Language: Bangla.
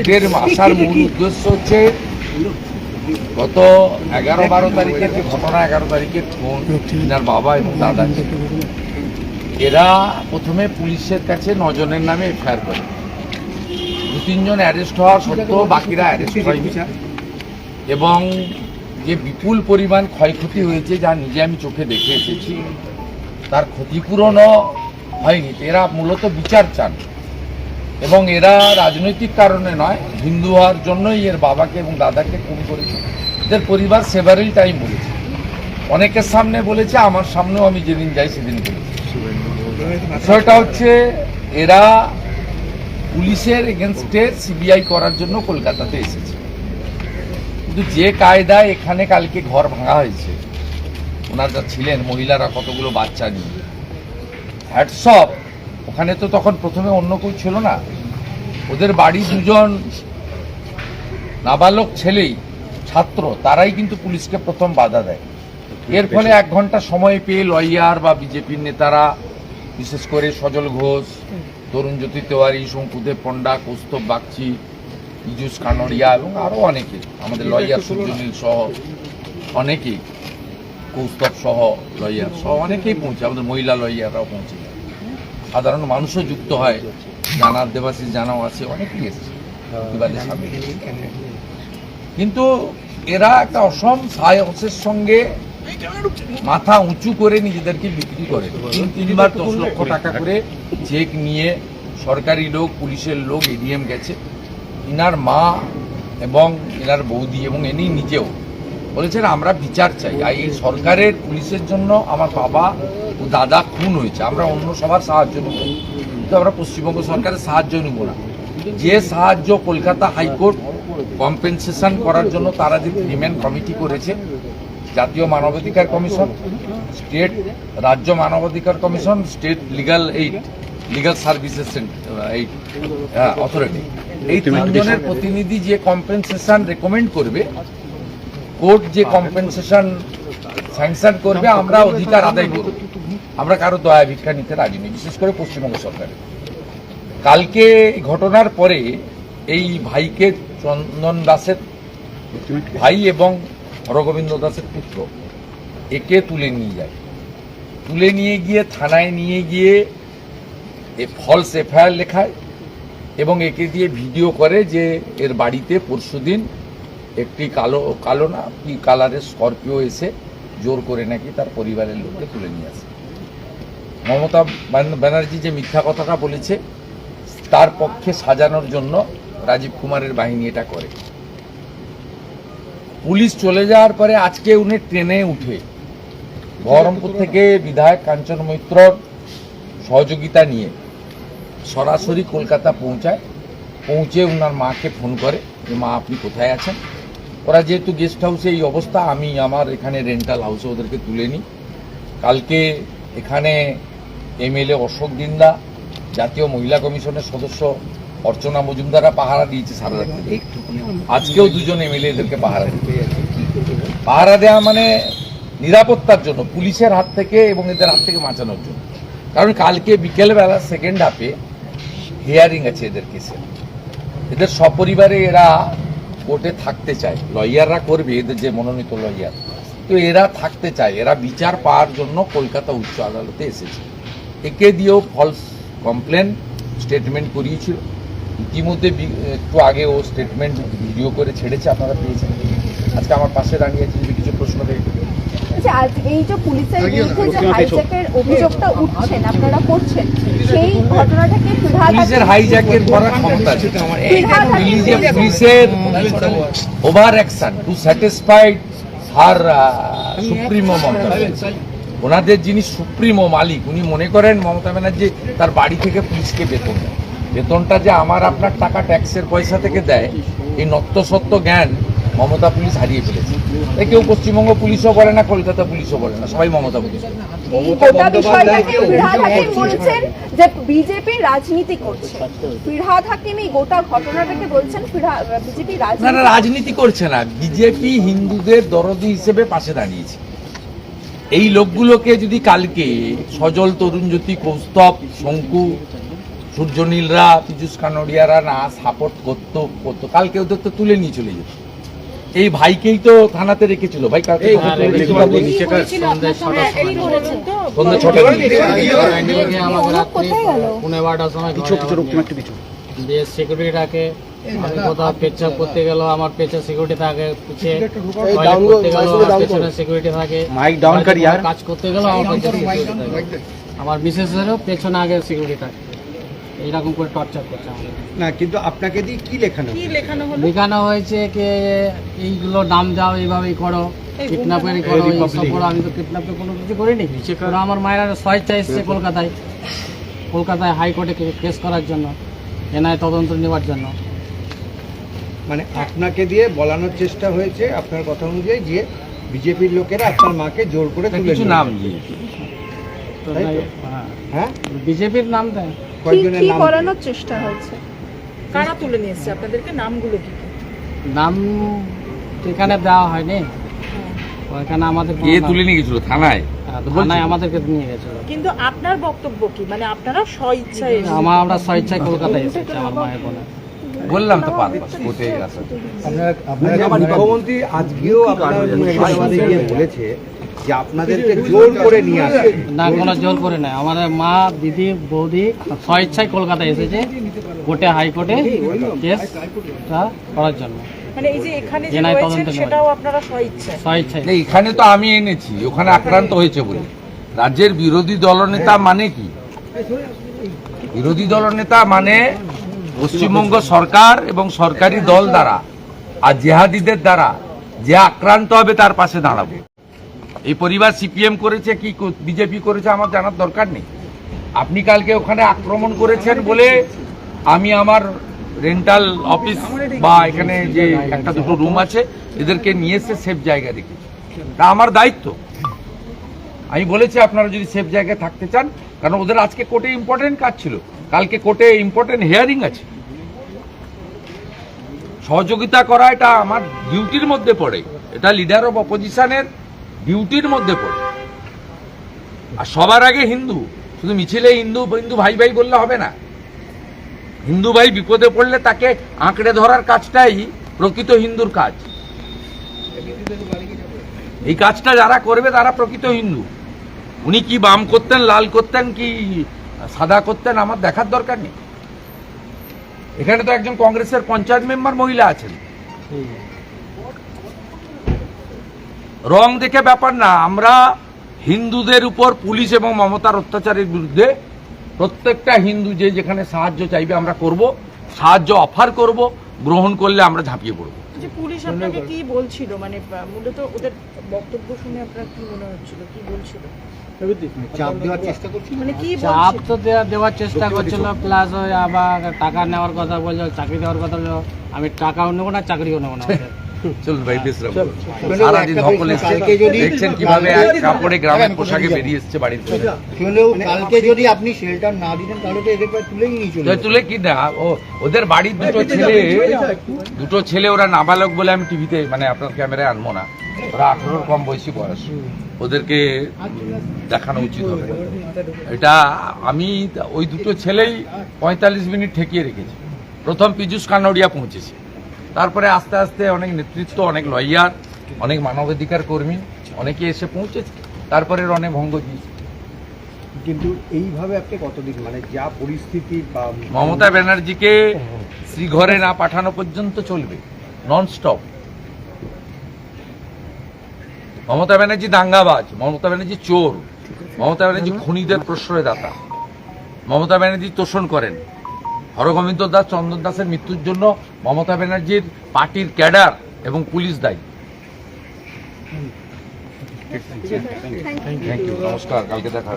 এদের আসার মূল উদ্দেশ্য হচ্ছে গত এগারো বারো তারিখের যে ঘটনা এগারো তারিখের ফোন তিনার বাবা এবং দাদা। এরা প্রথমে পুলিশের কাছে নজনের নামে এফআইআর করে। দু তিনজন অ্যারেস্ট হওয়া সত্ত্বেও বাকিরা অ্যারেস্ট হয়নি। এবং যে বিপুল পরিমাণ ক্ষয়ক্ষতি হয়েছে যা নিজে আমি চোখে দেখে এসেছি তার ক্ষতিপূরণও হয়নি। এরা মূলত বিচার চান। এবং এরা রাজনৈতিক কারণে নয়, হিন্দু হওয়ার জন্যই এর বাবাকে এবং দাদাকে খুন করেছে। এদের পরিবার সেভারেল টাইম বলেছে। অনেকের সামনে বলেছে, আমার সামনেও আমি যেদিন যাই সেদিন বলেছি। বিষয়টা হচ্ছে, এরা পুলিশের এগেনস্টে সিবিআই করার জন্য কলকাতাতে এসেছে। কিন্তু যে কায়দায় এখানে কালকে ঘর ভাঙা হয়েছে, ওনারা ছিলেন, মহিলারা কতগুলো বাচ্চা নিয়ে। হ্যাটসঅপ ওখানে তো তখন প্রথমে অন্য কেউ ছিল না। ওদের বাড়ি দুজন নাবালক ছেলেই ছাত্র তারাই কিন্তু পুলিশকে প্রথম বাধা দেয়। এর ফলে এক ঘণ্টা সময় পেয়ে লয়ার বা বিজেপির নেতারা বিশেষ করে সজল ঘোষ তরুণ জ্যোতি তেওয়ারি শঙ্কুদেব পণ্ডা কৌস্তব বাগচি ইজুস কানড়িয়া এবং আরও অনেকে আমাদের লয়ার সূর্যনীল সহ অনেকেই কৌস্তব সহ লয়ার সহ অনেকেই পৌঁছে আমাদের মহিলা লয়াররাও পৌঁছে সাধারণ মানুষও যুক্ত হয়। জানার দেবাশিস, জানাও আছে, অনেকেই এসেছে। কিন্তু এরা একটা অসম সাহসের সঙ্গে মাথা উঁচু করে নিজেদেরকে বিক্রি করে। তিন তিনবার দশ লক্ষ টাকা করে চেক নিয়ে সরকারি লোক, পুলিশের লোক এডিএম গেছে। ইনার মা এবং এনার বৌদি এবং এনি নিজেও বলেছেন, আমরা বিচার চাই। আর এই সরকারের পুলিশের জন্য আমার বাবা ও দাদা খুন হয়েছে। আমরা অন্য সবার সাহায্য নেব কিন্তু আমরা পশ্চিমবঙ্গ সরকারের সাহায্য নেব না। যে সাহায্য কলকাতা হাইকোর্ট কম্পেনসেশন করার জন্য তারা যে পেমেন্ট কমিটি করেছে জাতীয় মানবাধিকার কমিশন স্টেট রাজ্য মানবাধিকার commission state legal aid legal services aid authority এই তিনজনের প্রতিনিধি যে কম্পেনসেশন রেকমেন্ড করবে কোর্ট যে কম্পেনসেশন স্যাংশন করবে আমরা অধিকার আদায় করব। আমরা কারও দয়া ভিক্ষা নিতে রাজি নেই, বিশেষ করে পশ্চিমবঙ্গ সরকারের। কালকে ঘটনার পরে এই ভাইকে চন্দন দাসের ভাই এবং হরগোবিন্দ দাসের পুত্র একে তুলে নিয়ে যায়। তুলে নিয়ে গিয়ে থানায় নিয়ে গিয়ে এ ফলস এফআইআর লেখায় এবং একে দিয়ে ভিডিও করে যে এর বাড়িতে পরশুদিন একটি কালো কালো না, কি কালারের স্করপিও এসে জোর করে নাকি তার পরিবারের লোককে তুলে নিয়ে আসে। মমতা ব্যানার্জি যে মিথ্যা কথাটা বলেছে, তার পক্ষে সাজানোর জন্য রাজীব কুমারের বাহিনী এটা করে। পুলিশ চলে যাওয়ার পরে আজকে উনি ট্রেনে উঠে বহরমপুর থেকে বিধায়ক কাঞ্চন মৈত্রর সহযোগিতা নিয়ে সরাসরি কলকাতা পৌঁছায়। পৌঁছে ওনার মাকে ফোন করে যে, মা, আপনি কোথায় আছেন? ওরা যেহেতু গেস্ট হাউসে এই অবস্থা, আমি আমার এখানে রেন্টাল হাউসে ওদেরকে তুলে নিই। কালকে এখানে এমএলএ অশোক দিন্দা, জাতীয় মহিলা কমিশনের সদস্য অর্চনা মজুমদারা পাহারা দিয়েছে সারা আজকেও দুজন এমএলএ এদেরকে পাহারা দিতে পাহারা দেওয়া মানে নিরাপত্তার জন্য, পুলিশের হাত থেকে এবং এদের হাত থেকে বাঁচানোর জন্য। কারণ কালকে বিকেলবেলা সেকেন্ড হাফে হিয়ারিং আছে এদের কেসে এদের সপরিবারে এরা কোর্টে থাকতে চায়। লয়াররা করবে, এদের যে মনোনীত লয়ার তো এরা থাকতে চায়। এরা বিচার পাওয়ার জন্য কলকাতা উচ্চ আদালতে এসেছে। একে দিয়েও ফলস কমপ্লেন স্টেটমেন্ট করিয়েছিল। ইতিমধ্যে একটু আগে ও স্টেটমেন্ট ভিডিও করে ছেড়েছে আপনারা পেয়েছেন। আজকে আমার পাশে দাঁড়িয়ে আছে যদি কিছু প্রশ্ন আচ্ছা এই যে পুলিশের বিরুদ্ধে যে হাইজ্যাকের অভিযোগটা উঠছেন আপনারা করছেন সেই ঘটনাটাকে পুলিশের হাইজ্যাকের করার ক্ষমতা আছে। পুলিশের over action to satisfied her supremo Mamata Banerjee. ওনাদের যিনি সুপ্রিমো মালিক উনি মনে করেন মমতা ব্যানার্জি তার বাড়ি থেকে পুলিশকে বেতন দেয়। বেতনটা যে আমার আপনার টাকা ট্যাক্সের পয়সা থেকে দেয় এই নত্য সত্য জ্ঞান মমতা পুলিশ হারিয়ে ফেলেছে। তাই কেউ পশ্চিমবঙ্গ পুলিশও বলে না কলকাতা পুলিশও বলে না সবাই মমতা পুলিশ। বলছেন যে বিজেপি রাজনীতি করছে। ফিরহাদ হাকিম এই গোটা ঘটনাটাকে বলছেন বিজেপি না না রাজনীতি রাজনীতি করছে না। বিজেপি হিন্দুদের দরদি হিসেবে পাশে দাঁড়িয়েছে। এই লোকগুলোকে যদি কালকে সজল তরুণ জ্যোতি কৌস্তব শঙ্কু সূর্যনীলরা পীযুষ কানড়িয়ারা না সাপোর্ট করতো করতো কালকে ওদের তো তুলে নিয়ে চলে যেত এই ভাইকেই তো থানাতে রেখেছিল ভাই কালকে হ্যাঁ। সন্ধ্যে আমাকে আমি কোথাও পেচ্ছাপ করতে গেল আমার পেছনে সিকিউরিটি থাকে পিছিয়ে টয়লেট করতে গেল আমার পেছনে সিকিউরিটি থাকে। মাইক ডাউন কর ইয়ার কাজ করতে গেল আমার পেছনে সিকিউরিটি থাকে। আমার বিশেষেরও পেছনে আগে সিকিউরিটি থাকে। এইরকম করে টর্চার করছে আমাদের। না কিন্তু আপনাকে দিয়ে কি লেখানো দেখানো হয়েছে? যে এইগুলো নাম দাও এইভাবেই করো। কিডন্যাপের করো এইসব করো আমি তো কিডন্যাপের কোনো কিছু করিনি। ওরা আমার মায়েরা স্বেচ্ছা এসছে কলকাতায়। কলকাতায় হাইকোর্টে কেস করার জন্য এনআই তদন্ত নেওয়ার জন্য। মানে আপনাকে দিয়ে বলানোর চেষ্টা হয়েছে আপনার কথা অনুযায়ী যে বিজেপির লোকেরা আপনার মাকে জোর করে তুলে কিছু নাম? হ্যাঁ। হ্যাঁ? বিজেপির নাম দেয় কি কয়েকজনের নাম করানোর চেষ্টা হয়েছে? কারা তুলে নিয়ে এসছে আপনাদেরকে নামগুলো কি? নাম এখানে দেওয়া হয়নি। ওইখানে আমাদের কে তুলে নিয়ে গেছিল? থানায়? হ্যাঁ, থানায় আমাদেরকে নিয়ে গেছিল। কিন্তু আপনার বক্তব্য কি? মানে আপনারা স্ব ইচ্ছায় এসেছেন। আমার আমরা স্বেচ্ছায় কলকাতায় এসেছি আমার মায়ের বলে। বললাম তো পাঁচ কোর্টে আসা মুখ্যমন্ত্রী আজকেও আপনার বলেছে যে আপনাদেরকে জোর করে নিয়ে আসে না কোনো জোর করে আমাদের মা দিদি বৌদি স্বেচ্ছায় এসেছে কোর্টে হাইকোর্টে কেসটা করার জন্য। মানে এখানে তো আমি এনেছি ওখানে আক্রান্ত হয়েছে বলে। রাজ্যের বিরোধী দলনেতা মানে কি? বিরোধী দলনেতা মানে পশ্চিমবঙ্গ সরকার এবং সরকারি দল দ্বারা আর জেহাদিদের দ্বারা যে আক্রান্ত হবে তার পাশে দাঁড়াবো। এই পরিবার সিপিএম করেছে কি বিজেপি করেছে আমার জানার দরকার নেই। আপনি কালকে ওখানে আক্রমণ করেছেন বলে আমি আমার রেন্টাল অফিস বা এখানে যে একটা দুটো রুম আছে, এদেরকে নিয়ে এসে সেফ জায়গা রেখেছি তা আমার দায়িত্ব। আমি বলেছি আপনারা যদি সেফ জায়গায় থাকতে চান, কারণ ওদের আজকে কোর্টে ইম্পর্টেন্ট কাজ ছিল। কালকে কোর্টে ইম্পর্টেন্ট হিয়ারিং আছে। সহযোগিতা করা এটা আমার ডিউটির মধ্যে পড়ে। এটা লিডার অফ অপোজিশনের ডিউটির মধ্যে পড়ে। আর সবার আগে হিন্দু। শুধু মিছিলে হিন্দু হিন্দু ভাই ভাই বললে হবে না। হিন্দু ভাই বিপদে পড়লে তাকে আঁকড়ে ধরার কাজটাই প্রকৃত হিন্দুর কাজ। এই কাজটা যারা করবে তারা প্রকৃত হিন্দু। উনি কি বাম করতেন, লাল করতেন, কি সাদা করতেন আমার দেখার দরকার নেই। এখানে তো একজন কংগ্রেসের পঞ্চায়েত মেম্বার মহিলা আছেন। রং দেখে ব্যাপার না, আমরা হিন্দুদের উপর পুলিশ এবং মমতার অত্যাচারের বিরুদ্ধে প্রত্যেকটা হিন্দু যে যেখানে সাহায্য চাইবে আমরা করব, সাহায্য অফার করব, গ্রহণ করলে আমরা ঝাঁপিয়ে পড়ব। যে পুলিশ আপনাকে কি বলছিল? মানে মূলত ওদের বক্তব্য শুনে আপনার কি মনে হচ্ছিল? কি বলছিল? চাপ দেওয়ার চেষ্টা করছিল মানে কি চাপ তো দেওয়ার চেষ্টা করছিল প্লাস ওই আবার টাকা নেওয়ার কথা বলল চাকরি দেওয়ার কথা বলল। আমি টাকাও নেব না চাকরিও নেব না। চলুন ভাই বিশ্রাম সারাদিন ধকল এসছে। দেখছেন কীভাবে এক কাপড়ে গ্রামের পোশাকে বেরিয়ে এসছে বাড়ির থেকে কালকে যদি আপনি শেল্টার না দিতেন তাহলে তো এদের প্রায় নিয়ে তুলে কি না? ও ওদের বাড়ির দুটো ছেলে দুটো ছেলে ওরা নাবালক বলে আমি টিভিতে মানে আপনার ক্যামেরায় আনব না। ওরা আঠারোর কম বয়সী বয়স। ওদেরকে দেখানো উচিত হবে। এটা আমি ওই দুটো ছেলেই পঁয়তাল্লিশ মিনিট ঠেকিয়ে রেখেছি। প্রথম পীযুষ কানোডিয়া পৌঁছেছে। তারপরে আস্তে আস্তে অনেক নেতৃত্ব অনেক লয়ার অনেক মানবাধিকার কর্মী অনেকে এসে পৌঁছেছে। তারপরে রনে ভঙ্গ দিয়েছে। কিন্তু এইভাবে আপনি কতদিন মানে যা পরিস্থিতি বা মমতা ব্যানার্জিকে শ্রীঘরে না পাঠানো পর্যন্ত চলবে। নন স্টপ মমতা ব্যানার্জি দাঙ্গাবাজ মমতা ব্যানার্জি চোর মমতা ব্যানার্জি খুনিদের প্রশ্রয়দাতা। মমতা ব্যানার্জি তোষণ করেন। হরগোবিন্দ দাস চন্দন দাসের মৃত্যুর জন্য মমতা ব্যানার্জির পার্টির ক্যাডার এবং পুলিশ দায়ী। থ্যাংক ইউ নমস্কার কালকে দেখা